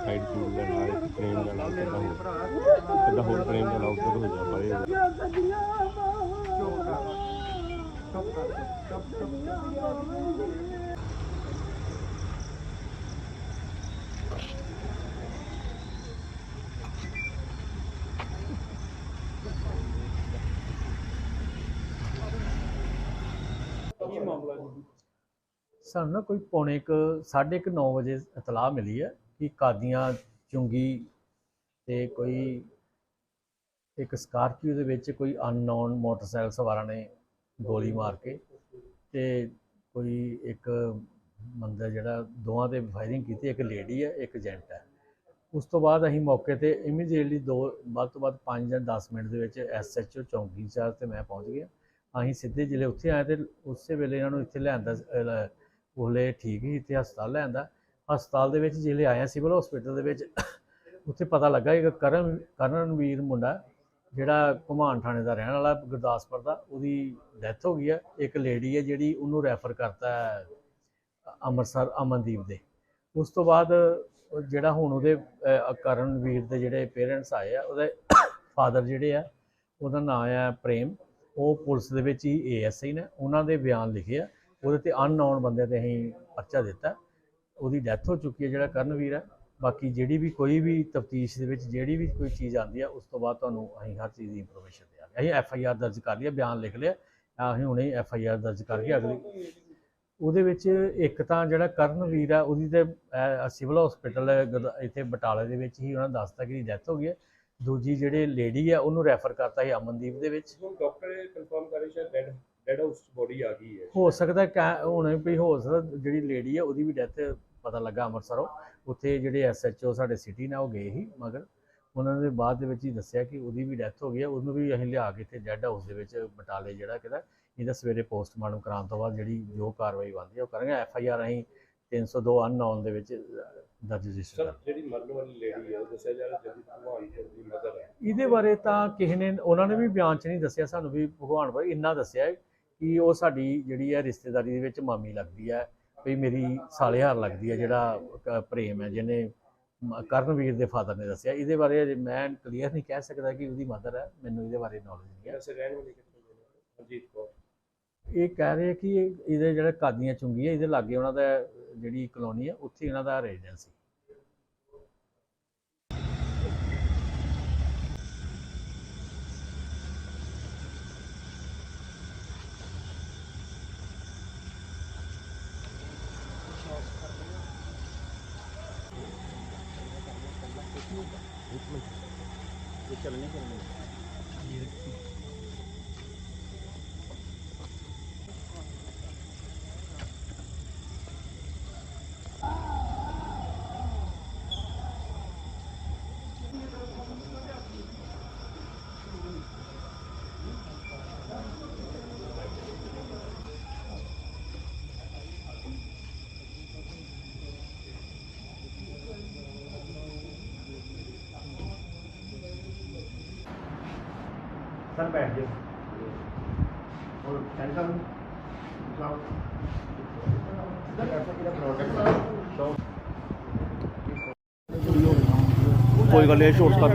Side food ਦਾ ਨਾਲ frame ਦਾ ਨਾਲ ਕਿੱਦਾਂ ਹੋ ਕਿੱਦਾਂ ਹੋਰ ਫਰੇਮ ਦਾ ਨਾਲ ਉੱਧਰ ਹੋ ਜਾ ਪਰੇ ਸਾਨੂੰ ਨਾ ਕੋਈ ਪੌਣੇ ਕੁ ਸਾਢੇ ਕੁ 9 ਵਜੇ ਇਤਲਾਹ ਮਿਲੀ ਹੈ ਕਿ ਕਾਦੀਆਂ ਚੁੰਗੀ ਤੇ ਕੋਈ ਇੱਕ ਸਕਾਰਪੀਓ ਦੇ ਵਿੱਚ ਕੋਈ ਅਨਨੋਨ ਮੋਟਰਸਾਈਕਲ ਸਵਾਰਾਂ ਨੇ ਗੋਲੀ ਮਾਰ ਕੇ ਤੇ ਕੋਈ ਇੱਕ ਬੰਦਾ ਜਿਹੜਾ ਦੋਵਾਂ ਤੇ ਫਾਇਰਿੰਗ ਕੀਤੀ ਇੱਕ ਲੇਡੀ ਹੈ ਇੱਕ ਜੈਂਟ ਹੈ। ਉਸ ਤੋਂ ਬਾਅਦ ਅਸੀਂ ਮੌਕੇ ਤੇ ਇਮੀਡੀਏਟਲੀ ਦੋ ਵੱਧ ਤੋਂ ਵੱਧ 5 ਜਾਂ 10 ਮਿੰਟ ਦੇ ਵਿੱਚ ਐਸਐਚਓ ਚੌਂਕੀ ਇੰਚਾਰਜ ਤੇ ਮੈਂ ਪਹੁੰਚ ਗਿਆ। ਅਸੀਂ ਸਿੱਧੇ ਜ਼ਿਲ੍ਹੇ ਉੱਥੇ ਆਏ ਤੇ ਉਸੇ ਵੇਲੇ ਇਹਨਾਂ ਨੂੰ ਇੱਥੇ ਲਿਆਂਦਾ ਉਹਲੇ ਠੀਕ ਹੀ ਇੱਥੇ ਹਸਪਤਾਲ ਲਿਆਂਦਾ। ਹਸਪਤਾਲ ਦੇ ਵਿੱਚ ਜਿਹੜੇ ਆਇਆ ਸਿਵਲ ਹਸਪੀਟਲ ਦੇ ਵਿੱਚ ਉੱਥੇ ਪਤਾ ਲੱਗਾ ਕਿ ਕਰਨ, ਕਰਨਵੀਰ ਮੁੰਡਾ, ਜਿਹੜਾ ਘੁਮਾਨ ਥਾਣੇ ਦਾ ਰਹਿਣ ਵਾਲਾ ਗੁਰਦਾਸਪੁਰ ਦਾ, ਉਹਦੀ ਡੈਥ ਹੋ ਗਈ ਹੈ ਇੱਕ ਲੇਡੀ ਹੈ ਜਿਹੜੀ ਉਹਨੂੰ ਰੈਫਰ ਕਰਤਾ ਅੰਮ੍ਰਿਤਸਰ, ਅਮਨਦੀਪ ਦੇ। ਉਸ ਤੋਂ ਬਾਅਦ ਜਿਹੜਾ ਹੁਣ ਉਹਦੇ ਕਰਨਵੀਰ ਦੇ ਜਿਹੜੇ ਪੇਰੈਂਟਸ ਆਏ ਆ, ਉਹਦੇ ਫਾਦਰ ਜਿਹੜੇ ਆ, ਉਹਦਾ ਨਾਮ ਆ ਪ੍ਰੇਮ। ਉਹ ਪੁਲਿਸ ਦੇ ਵਿੱਚ ਹੀ ਏਐਸਆਈ ਨੇ ਉਹਨਾਂ ਦੇ ਬਿਆਨ ਲਿਖੇ ਆ। ਉਹਦੇ ਤੇ ਅਨਨੋਨ ਬੰਦੇ ਤੇ ਅਸੀਂ ਪਰਚਾ ਦਿੱਤਾ। ਉਹਦੀ ਡੈਥ ਹੋ ਚੁੱਕੀ ਹੈ ਜਿਹੜਾ ਕਰਨਵੀਰ ਹੈ ਬਾਕੀ ਜਿਹੜੀ ਵੀ ਕੋਈ ਵੀ ਤਫਤੀਸ਼ ਦੇ ਵਿੱਚ ਜਿਹੜੀ ਵੀ ਕੋਈ ਚੀਜ਼ ਆਉਂਦੀ ਆ ਉਸ ਤੋਂ ਬਾਅਦ ਤੁਹਾਨੂੰ ਅਸੀਂ ਹਰ ਚੀਜ਼ ਦੀ ਇਨਫੋਰਮੇਸ਼ਨ ਦਿਆਂਗੇ। ਅਸੀਂ ਐਫ ਆਈ ਆਰ ਦਰਜ ਕਰ ਲਿਆ ਬਿਆਨ ਲਿਖ ਲਿਆ। ਅਸੀਂ ਹੁਣੇ ਐਫ ਆਈ ਆਰ ਦਰਜ ਕਰਕੇ ਅਗਲੀ। ਉਹਦੇ ਵਿੱਚ ਇੱਕ ਤਾਂ ਜਿਹੜਾ ਕਰਨਵੀਰ ਆ ਉਹਦੀ ਤੇ ਅਹ, ਸਿਵਲ ਹਸਪੀਟਲ ਇੱਥੇ ਬਟਾਲੇ ਦੇ ਵਿੱਚ ਹੀ ਉਹਨਾਂ ਦੱਸਤਾ ਕਿ ਡੈਥ ਹੋ ਗਈ ਹੈ। ਦੂਜੀ ਜਿਹੜੇ ਲੇਡੀ ਆ ਉਹਨੂੰ ਰੈਫਰ ਕਰਤਾ ਸੀ ਅਮਨਦੀਪ ਦੇ ਵਿੱਚ। ਹੁਣ ਡਾਕਟਰ ਕਨਫਰਮ ਕਰੇ ਸ਼ਾਇਦ ਡੈਡ ਡੈਡ ਹਾਊਸ ਬੋਡੀ ਆ ਗਈ ਹੈ। ਹੋ ਸਕਦਾ ਕੈ- ਹੁਣ ਵੀ ਹੋ ਸਕਦਾ ਜਿਹੜੀ ਲੇਡੀ ਆ ਉਹਦੀ ਵੀ ਡੈਥ ਪਤਾ ਲੱਗਾ ਅੰਮ੍ਰਿਤਸਰੋਂ। ਉੱਥੇ ਜਿਹੜੇ ਐਸਐਚਓ ਸਾਡੇ ਸਿਟੀ ਨਾਲ ਉਹ ਗਏ ਸੀ ਮਗਰ ਉਹਨਾਂ ਨੇ ਬਾਅਦ ਦੇ ਵਿੱਚ ਹੀ ਦੱਸਿਆ ਕਿ ਉਹਦੀ ਵੀ ਡੈਥ ਹੋ ਗਈ ਹੈ ਉਹਨੂੰ ਵੀ ਅਸੀਂ ਲਿਆ ਕੇ ਇੱਥੇ ਡੈੱਡ ਹਾਊਸ ਦੇ ਵਿੱਚ ਬਟਾਲੇ ਜਿਹੜਾ ਕਿਦਾ ਇਹਦਾ ਸਵੇਰੇ ਪੋਸਟਮਾਰਟਮ ਕਰਾਉਣ ਤੋਂ ਬਾਅਦ ਜਿਹੜੀ ਜੋ ਕਾਰਵਾਈ ਬਣਦੀ ਹੈ ਉਹ ਕਰਾਂਗੇ। ਐਫ ਆਈ ਆਰ ਅਸੀਂ 302 ਅਨਨੋਨ ਦੇ ਵਿੱਚ ਦਰਜ ਰਜਿਸਟਰ ਸਰ ਜਿਹੜੀ ਮਰਨ ਵਾਲੀ ਲੇਡੀ ਹੈ ਉਹ ਦੱਸਿਆ ਜਾ ਰਿਹਾ ਜਦੀ ਭਗਵਾਨਪੁਰ ਦੀ ਮਦਰ ਹੈ। ਇਹਦੇ ਬਾਰੇ ਤਾਂ ਕਿਸੇ ਨੇ ਉਹਨਾਂ ਨੇ ਵੀ ਬਿਆਨ 'ਚ ਨਹੀਂ ਦੱਸਿਆ ਸਾਨੂੰ ਵੀ ਭਗਵਾਨ ਬਾਰੇ ਇੰਨਾ ਦੱਸਿਆ ਹੈ ਕਿ ਉਹ ਸਾਡੀ ਜਿਹੜੀ ਹੈ ਰਿਸ਼ਤੇਦਾਰੀ ਦੇ ਵਿੱਚ ਮਾਮੀ ਲੱਗਦੀ ਹੈ ਵੀ ਮੇਰੀ ਸਾਲੇਹਾਰ ਲੱਗਦੀ ਹੈ ਜਿਹੜਾ ਪ੍ਰੇਮ ਹੈ ਜਿਹਨੇ ਕਰਨਵੀਰ ਦੇ ਫਾਦਰ ਨੇ ਦੱਸਿਆ। ਇਹਦੇ ਬਾਰੇ ਅਜੇ ਮੈਂ ਕਲੀਅਰ ਨਹੀਂ ਕਹਿ ਸਕਦਾ ਕਿ ਉਹਦੀ ਮਦਰ ਹੈ ਮੈਨੂੰ ਇਹਦੇ ਬਾਰੇ ਨੌਲੇਜ ਨਹੀਂ ਹੈ। ਵੈਸੇ ਰਹਿਣ ਵਾਲੀ ਕਿੱਥੋਂ ਦੇ ਨੇ ਅਜੀਤ ਕੌਰ। ਇਹ ਕਹਿ ਰਹੇ ਕਿ ਇਹ- ਇਹਦੇ ਜਿਹੜਾ ਕਾਦੀਆਂ ਚੁੰਗੀ ਹੈ ਇਹਦੇ ਲਾਗੇ ਉਹਨਾਂ ਦਾ ਜਿਹੜੀ ਕਲੋਨੀ ਹੈ ਉੱਥੇ ਇਹਨਾਂ ਦਾ ਰੈਜ਼ੀਡੈਂਸ ਸੀ। ਸਰ ਬੈਠ ਜਾਓ। ਹੋਰ ਟੈਨਸ਼ਨ ਜਾਓ। ਕੋਈ ਗੱਲ ਨਹੀਂ ਸ਼ੋਰਟ ਕਰ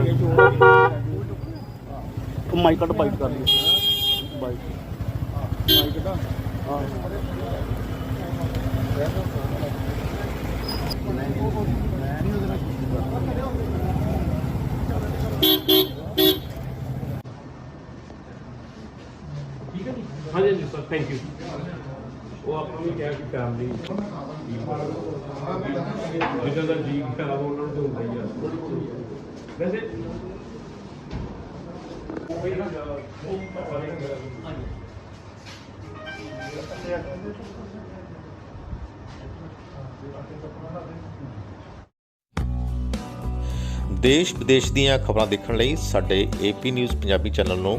ਉਹ ਮਾਈਕ ਕੱਟ ਬਾਈਟ ਕਰ ਲਈ। ਬਾਈਟ ਮਾਈਕ ਦਾ ਹਾਂ। ਹਾਂਜੀ ਜੀ ਸਰ ਥੈਂਕ ਯੂ ਉਹ ਆਪਾਂ ਵੀ ਕਿਹਾ ਕਿ ਫੈਮਿਲੀ ਜਿਹਦਾ ਦਾ ਜੀ ਖਰਾਬ ਉਹਨਾਂ ਨੂੰ ਤਾਂ ਹੁੰਦਾ ਹੀ ਆ। ਵੈਸੇ ਉਹ ਇਹਨਾਂ ਦਾ ਉਹ ਪਤਾ ਦੇਸ਼ ਵਿਦੇਸ਼ ਦੀਆਂ ਖਬਰਾਂ ਦੇਖਣ ਲਈ ਸਾਡੇ ਏਪੀ ਨਿਊਜ਼ ਪੰਜਾਬੀ ਚੈਨਲ ਨੂੰ